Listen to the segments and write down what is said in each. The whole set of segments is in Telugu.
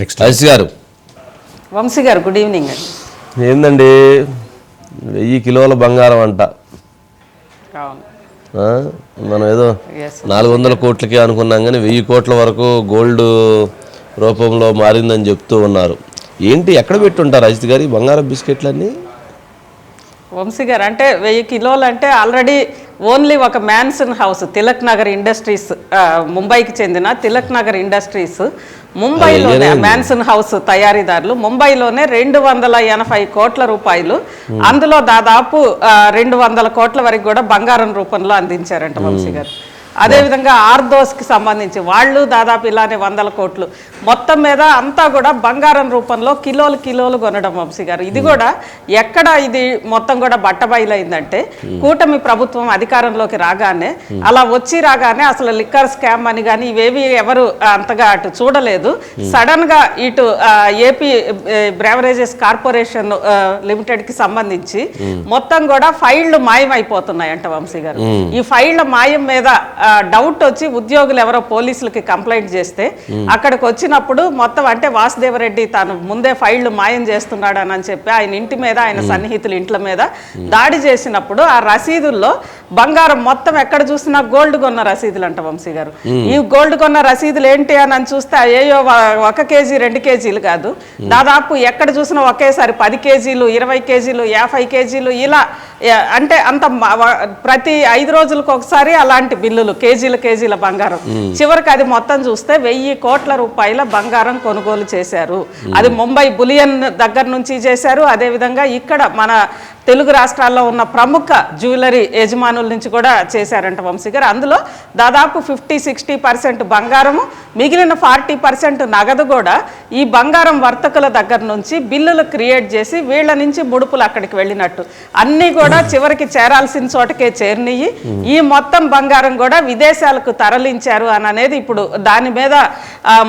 నెక్స్ట్ గారు. వంశీ గారు గుడ్ ఈవినింగ్ ఏందండి? వెయ్యి కిలోల బంగారం అంట? మనం ఏదో నాలుగు వందల కోట్లకి అనుకున్నాం కానీ వెయ్యి కోట్ల వరకు గోల్డ్ రూపంలో మారిందని చెప్తూ ఉన్నారు. ఏంటి ఎక్కడ పెట్టుంటారు అజిత్ గారు బంగారం బిస్కెట్లన్నీ? వంశీ గారు అంటే వెయ్యి కిలోలు అంటే ఆల్రెడీ ఓన్లీ ఒక mansion house Tilak Nagar industries ముంబైకి చెందిన తిలక్ నగర్ ఇండస్ట్రీస్. ముంబైలోనే మ్యాన్సన్ హౌస్ తయారీదారులు ముంబైలోనే రెండు వందల ఎనభై కోట్ల రూపాయలు. అందులో దాదాపు రెండు వందల కోట్ల వరకు కూడా బంగారం రూపంలో అందించారంట వంశీ గారు. అదేవిధంగా ఆర్దోస్కి సంబంధించి వాళ్ళు దాదాపు ఇలానే వందల కోట్లు. మొత్తం మీద అంతా కూడా బంగారం రూపంలో కిలోలు కిలోలు కొనడం వంశీ గారు. ఇది కూడా ఎక్కడ ఇది మొత్తం కూడా బట్టబయలైందంటే కూటమి ప్రభుత్వం అధికారంలోకి రాగానే అలా వచ్చి రాగానే అసలు లిక్కర్ స్కామ్ అని కానీ ఇవేవి ఎవరు అంతగా అటు చూడలేదు. సడన్గా ఇటు ఏపీ బ్రేవరేజెస్ కార్పొరేషన్ లిమిటెడ్కి సంబంధించి మొత్తం కూడా ఫైళ్ళు మాయం అయిపోతున్నాయంట వంశీ గారు. ఈ ఫైళ్ళ మాయం మీద డౌట్ వచ్చి ఉద్యోగులు ఎవరో పోలీసులకి కంప్లైంట్ చేస్తే అక్కడికి వచ్చినప్పుడు మొత్తం అంటే వాసుదేవరెడ్డి తాను ముందే ఫైళ్ళు మాయం చేస్తున్నాడు అని చెప్పి ఆయన ఇంటి మీద ఆయన సన్నిహితుల ఇంట్ల మీద దాడి చేసినప్పుడు ఆ రసీదుల్లో బంగారం మొత్తం ఎక్కడ చూసినా గోల్డ్ కొన్న రసీదులు అంట వంశీ గారు. ఈ గోల్డ్ కొన్న రసీదులు ఏంటి అని అని చూస్తే అయ్యో ఒక కేజీ రెండు కేజీలు కాదు. దాదాపు ఎక్కడ చూసినా ఒకేసారి పది కేజీలు ఇరవై కేజీలు యాభై కేజీలు ఇలా అంటే అంత ప్రతి ఐదు రోజులకు ఒకసారి అలాంటి బిల్లులు కేజీల కేజీల బంగారం. చివరికి అది మొత్తం చూస్తే వెయ్యి కోట్ల రూపాయల బంగారం కొనుగోలు చేశారు. అది ముంబై బులియన్ దగ్గర నుంచి చేశారు. అదేవిధంగా ఇక్కడ మన తెలుగు రాష్ట్రాల్లో ఉన్న ప్రముఖ జ్యువెలరీ యజమానుల నుంచి కూడా చేశారంట వంశీ గారు. అందులో దాదాపు ఫిఫ్టీ సిక్స్టీ పర్సెంట్ బంగారము మిగిలిన ఫార్టీ పర్సెంట్ నగదు కూడా ఈ బంగారం వర్తకుల దగ్గర నుంచి బిల్లులు క్రియేట్ చేసి వీళ్ళ నుంచి ముడుపులు అక్కడికి వెళ్ళినట్టు. అన్నీ కూడా చివరికి చేరాల్సిన చోటకే చేరినయి ఈ మొత్తం బంగారం కూడా విదేశాలకు తరలించారు అని అనేది ఇప్పుడు దాని మీద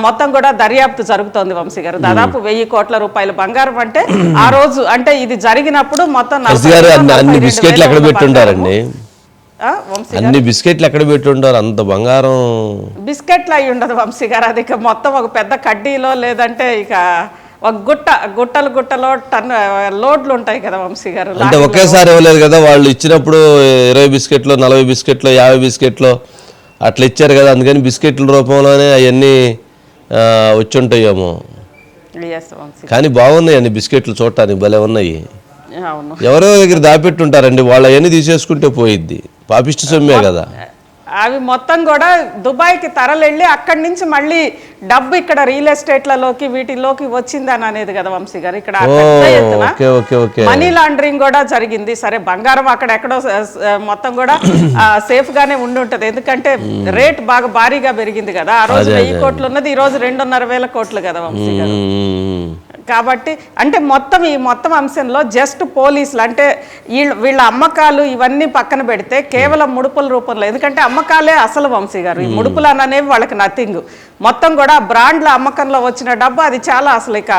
మొత్తం కూడా దర్యాప్తు జరుగుతోంది వంశీ గారు. దాదాపు వెయ్యి కోట్ల రూపాయల బంగారం అంటే ఆ రోజు అంటే ఇది జరిగినప్పుడు మొత్తం గారు అన్ని బిస్కెట్లు ఎక్కడ గారు అన్ని బిస్కెట్లు ఎక్కడ పెట్టుంటారు? అంత బంగారం. బిస్కెట్లు అయి ఉండదు వంశీ గారు. అది ఇక మొత్తం ఒక పెద్ద కడ్డీలో లేదంటే ఇక ఒక గుట్ట గుట్టలు గుట్టలో టన్ లోడ్లు ఉంటాయి కదా వంశీ గారు. అంటే ఒకేసారి ఇవ్వలేదు కదా? వాళ్ళు ఇచ్చినప్పుడు ఇరవై బిస్కెట్లు నలభై బిస్కెట్లు యాభై బిస్కెట్లు అట్లా ఇచ్చారు కదా? అందుకని బిస్కెట్ల రూపంలోనే అవన్నీ వచ్చి ఉంటాయేమో కానీ బాగున్నాయి అండి బిస్కెట్లు చూడటానికి భలే ఉన్నాయి. అవును. ఎవరో దగ్గర దాపెట్టుంటారండి వాళ్ళ అవన్నీ తీసేసుకుంటే పోయిద్ది. పాపిష్టి సొమ్మే కదా. అవి మొత్తం కూడా దుబాయ్కి తరలెళ్ళి అక్కడి నుంచి మళ్ళీ డబ్బు ఇక్కడ రియల్ ఎస్టేట్లలోకి వీటిలోకి వచ్చిందని అనేది కదా వంశీ గారు. ఇక్కడ మనీ లాండరింగ్ కూడా జరిగింది. సరే బంగారం అక్కడ ఎక్కడో మొత్తం కూడా సేఫ్ గానే ఉండి ఉంటది. ఎందుకంటే రేట్ బాగా భారీగా పెరిగింది కదా. ఆ రోజు వెయ్యి కోట్లు ఉన్నది ఈ రోజు రెండున్నర వేల కోట్లు కదా వంశీ గారు. కాబట్టి అంటే మొత్తం ఈ మొత్తం అంశంలో జస్ట్ పోలీసులు అంటే వీళ్ళ వీళ్ళ అమ్మకాలు ఇవన్నీ పక్కన పెడితే కేవలం ముడుపుల రూపంలో ఎందుకంటే అమ్మకాలే అసలు వంశీ గారు. ఈ ముడుపులు అనేవి వాళ్ళకి నథింగ్ మొత్తం కూడా బ్రాండ్ల అమ్మకంలో వచ్చిన డబ్బు అది చాలా అసలు ఇక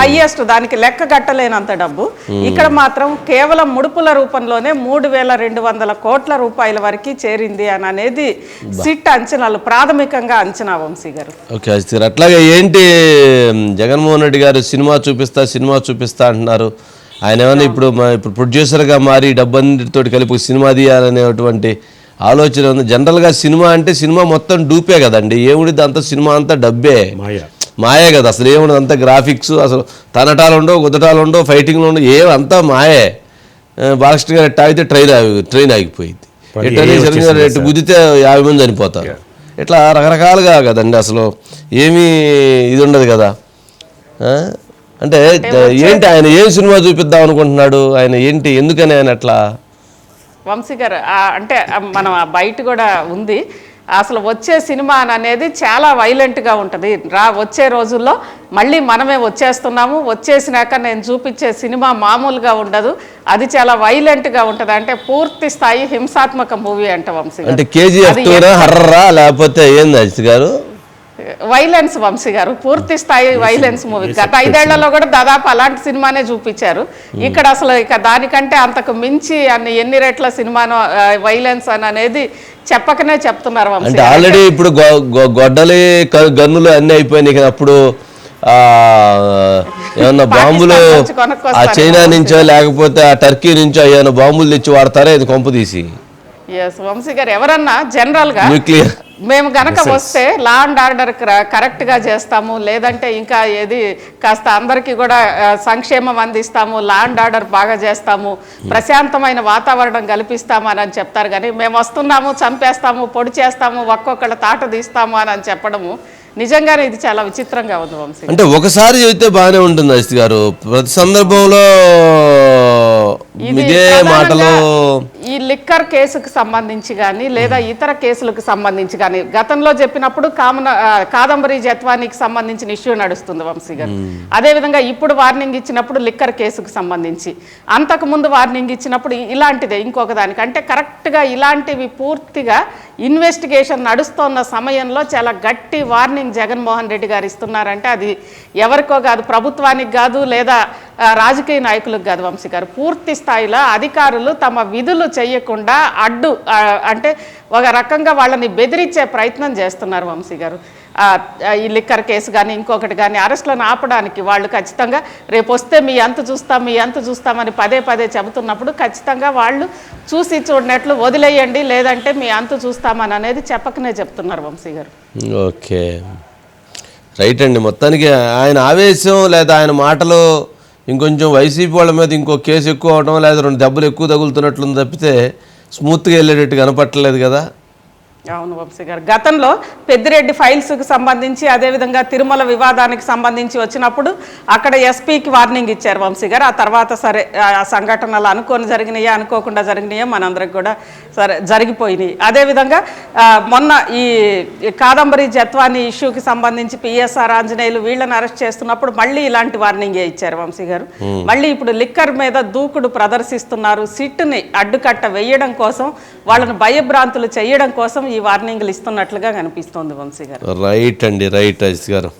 హైయెస్ట్ దానికి లెక్క కట్టలేనంత డబ్బు. ఇక్కడ మాత్రం కేవలం ముడుపుల రూపంలోనే మూడు వేల రెండు వందల కోట్ల రూపాయల వరకు చేరింది అని అనేది సిట్ అంచనాలు ప్రాథమికంగా అంచనా వంశీ గారు. ఓకే అట్లాగే ఏంటి జగన్మోహన్ రెడ్డి గారు సినిమా చూపిస్తా సినిమా చూపిస్తా అంటున్నారు. ఆయన ఏమైనా ఇప్పుడు మా- ఇప్పుడు ప్రొడ్యూసర్గా మారి డబ్బన్నిటితో కలిపి సినిమా తీయాలనేటువంటి ఆలోచన ఉంది. జనరల్గా సినిమా అంటే సినిమా మొత్తం డూపే కదండి. ఏముడిది అంత సినిమా అంతా డబ్బే. మాయ. కదా. అసలు ఏముండదు అంతా గ్రాఫిక్స్ అసలు తనటాలు ఉండవు గుద్దటాలు ఉండవు ఫైటింగ్లు ఉండవు ఏం అంతా మాయే. బాలకృష్ణ గారు ఎట్ట ఆగితే ట్రైన్ ఆగి ట్రైన్ ఆగిపోయింది. ఏ చిరంజీవి గారు ఎట్టు గుద్దితే యాభై మంది చనిపోతారు. ఇట్లా రకరకాలుగా కదండి అసలు. ఏమీ ఇది ఉండదు కదా? అంటే ఏంటి ఆయన ఏం సినిమా చూపిద్దాం అనుకుంటున్నాడు? ఆయన ఏంటి? ఎందుకని ఆయన అట్లా? వంశీ గారు అంటే మనం బయట కూడా ఉంది. అసలు వచ్చే సినిమా అని అనేది చాలా వైలెంట్గా ఉంటుంది. రా వచ్చే రోజుల్లో మళ్ళీ మనమే వచ్చేస్తున్నాము. వచ్చేసినాక నేను చూపించే సినిమా మామూలుగా ఉండదు. అది చాలా వైలెంట్గా ఉంటుంది. అంటే పూర్తి స్థాయి హింసాత్మక మూవీ అంట వంశీ అంటే కేజీఎఫ్ లేకపోతే ఏంది అజిత్ గారు? వైలెన్స్ వంశీ గారు పూర్తి స్థాయి వైలెన్స్ మూవీ. గత ఐదేళ్ళలో కూడా దాదాపు అలాంటి సినిమానే చూపించారు. ఇక్కడ అసలు ఇక దానికంటే అంతకు మించి అన్ని ఎన్ని రెట్ల సినిమాను వైలెన్స్ అని అనేది చెప్పకనే చెప్తున్నారు వంశీ అంటే ఆల్రెడీ ఇప్పుడు గొడ్డలి గన్నులు అన్నీ అయిపోయినాయి అప్పుడు ఆ, ఏమన్నా బాంబులు ఆ చైనా నుంచో లేకపోతే ఆ టర్కీ నుంచో ఏమైనా బాంబులు తెచ్చి వాడతారా? ఇది కొంప తీసి. వంశీ గారు ఎవరన్నా జనరల్గా న్యూక్లియర్ మేము గనక వస్తే లా అండ్ ఆర్డర్ కరెక్ట్గా చేస్తాము. లేదంటే ఇంకా ఏది కాస్త అందరికీ కూడా సంక్షేమం అందిస్తాము లా అండ్ ఆర్డర్ బాగా చేస్తాము ప్రశాంతమైన వాతావరణం కల్పిస్తాము అని అని చెప్తారు. కానీ మేము వస్తున్నాము చంపేస్తాము పొడి చేస్తాము ఒక్కొక్కళ్ళ తాట తీస్తాము అని అని చెప్పడము నిజంగానే ఇది చాలా విచిత్రంగా ఉంది వంశీ. అంటే ఒకసారి చెబితే బాగానే ఉంటుంది అజిత్ గారు. ప్రతి సందర్భంలో ఇది మాటలు ఈ లిక్కర్ కేసుకు సంబంధించి కానీ లేదా ఇతర కేసులకు సంబంధించి కానీ గతంలో చెప్పినప్పుడు కామన కాదంబరి జత్వానికి సంబంధించిన ఇష్యూ నడుస్తుంది వంశీ గారు. అదేవిధంగా ఇప్పుడు వార్నింగ్ ఇచ్చినప్పుడు లిక్కర్ కేసుకు సంబంధించి అంతకు ముందు వార్నింగ్ ఇచ్చినప్పుడు ఇలాంటిదే ఇంకొక దానికి. అంటే కరెక్ట్గా ఇలాంటివి పూర్తిగా ఇన్వెస్టిగేషన్ నడుస్తున్న సమయంలో చాలా గట్టి వార్నింగ్ జగన్మోహన్ రెడ్డి గారు ఇస్తున్నారంటే అది ఎవరికో కాదు ప్రభుత్వానికి కాదు లేదా రాజకీయ నాయకులకు కాదు వంశీ గారు. పూర్తి స్థాయిలో అధికారులు తమ విధులు చేయకుండా అడ్డు అంటే ఒక రకంగా వాళ్ళని బెదిరించే ప్రయత్నం చేస్తున్నారు వంశీ గారు. ఈ లిక్కర్ కేసు కానీ ఇంకొకటి కానీ అరెస్టులను ఆపడానికి వాళ్ళు ఖచ్చితంగా రేపు వస్తే మీ అంత చూస్తాం మీ అంత చూస్తామని పదే పదే చెబుతున్నప్పుడు ఖచ్చితంగా వాళ్ళు చూసి చూడనట్లు వదిలేయండి లేదంటే మీ అంత చూస్తామని అనేది చెప్పకనే చెప్తున్నారు వంశీ గారు. ఓకే. రైట్ అండి. మొత్తానికి ఆయన ఆవేశం లేదా ఆయన మాటలు ఇంకొంచెం వైసీపీ వాళ్ళ మీద ఇంకో కేసు ఎక్కువ అవడం లేదా రెండు దెబ్బలు ఎక్కువ తగులుతున్నట్లు తప్పితే స్మూత్గా వెళ్ళేటట్టు కనపట్టలేదు కదా. అవును వంశీ గారు. గతంలో పెద్దిరెడ్డి ఫైల్స్కి సంబంధించి అదేవిధంగా తిరుమల వివాదానికి సంబంధించి వచ్చినప్పుడు అక్కడ ఎస్పీకి వార్నింగ్ ఇచ్చారు వంశీ గారు. ఆ తర్వాత సరే ఆ సంఘటనలు అనుకోని జరిగినాయా అనుకోకుండా జరిగినాయా మనందరికి కూడా సరే జరిగిపోయినాయి. అదేవిధంగా మొన్న ఈ కాదంబరి జత్వాని ఇష్యూకి సంబంధించి పిఎస్ఆర్ ఆంజనేయులు వీళ్ళని అరెస్ట్ చేస్తున్నప్పుడు మళ్ళీ ఇలాంటి వార్నింగే ఇచ్చారు వంశీ గారు. మళ్ళీ ఇప్పుడు లిక్కర్ మీద దూకుడు ప్రదర్శిస్తున్నారు. సిట్టుని అడ్డుకట్ట వేయడం కోసం వాళ్ళని భయభ్రాంతులు చేయడం కోసం ఈ వార్నింగ్లు ఇస్తున్నట్లుగా కనిపిస్తోంది వంశీ గారు. రైట్ అండి రైట్ అజిత్ గారు.